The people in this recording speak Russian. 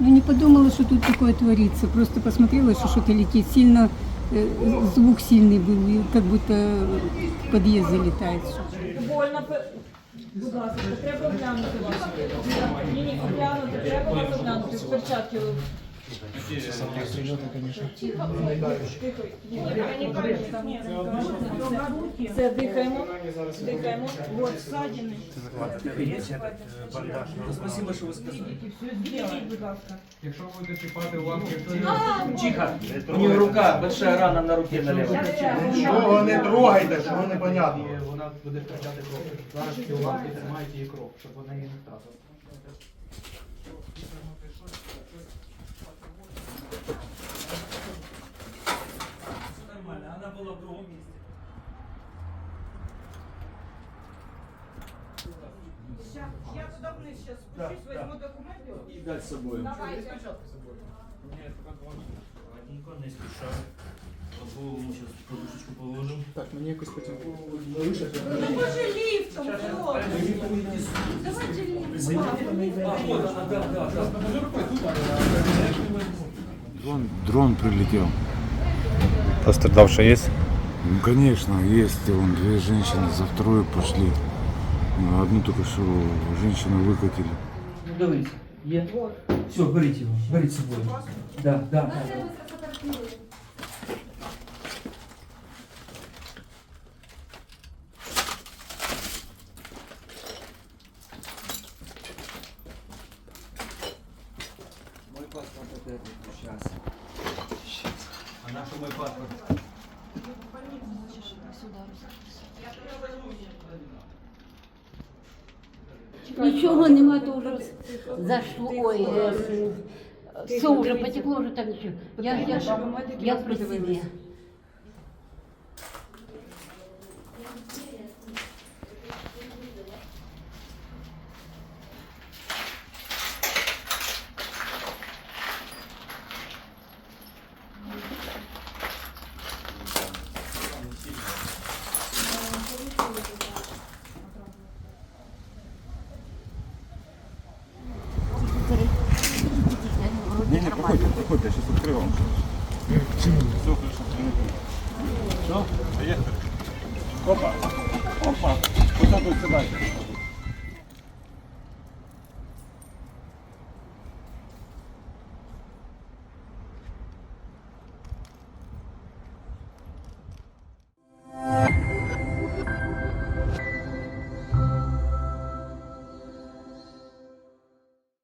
Ну не подумала, что тут такое творится. Просто посмотрела, что что-то летит. Сильно э, звук сильный был, и как будто в подъезд залетает. что-то. Больно, пе- будь ласка, треба оглянути вас. Ні, ні, оглянути, треба вас оглянути, перчатки. все, дихаємо, дихаємо. Вот, ссадини. Спасибо, що ви сказали. Будь ласка. Якщо будете чіпати ламки, то Тихо. У нее рука, большая рана на руке налево. Нічого не трогайте, що непонятно. і вона буде втрачати кров. Зараз ці ламки тримають її кров, щоб вона її не втратила. Нормально, она была в другом месте. Я туди вниз зараз спущусь, візьму документи. И дать с собой. Давайте. Ладненько, не спеша. По голову мы сейчас подушечку положим. Так, мені якось потім Давайте ліфтом, хлопці. Давайте ліфтом. А, вот она, да, да, да. Дрон, дрон прилетел. Пострадавший есть? Ну, конечно, есть. Вон две женщины за вторую пошли. Ну, Одну только что женщину выкатили. Ну, давайте. Е. Все, берите его, берите с собой. Да, да, да. да. Мой паспорт опять сейчас. А наш мой паспорт? Нічого нема, то вже зашло. Ой, е, все вже потекло, вже так нічого. Я, я, я при себе. Не, не, проходите, проходите, я сейчас открою вам. Все, хорошо. Все, поехали. Опа, опа. Вот так вот сюда.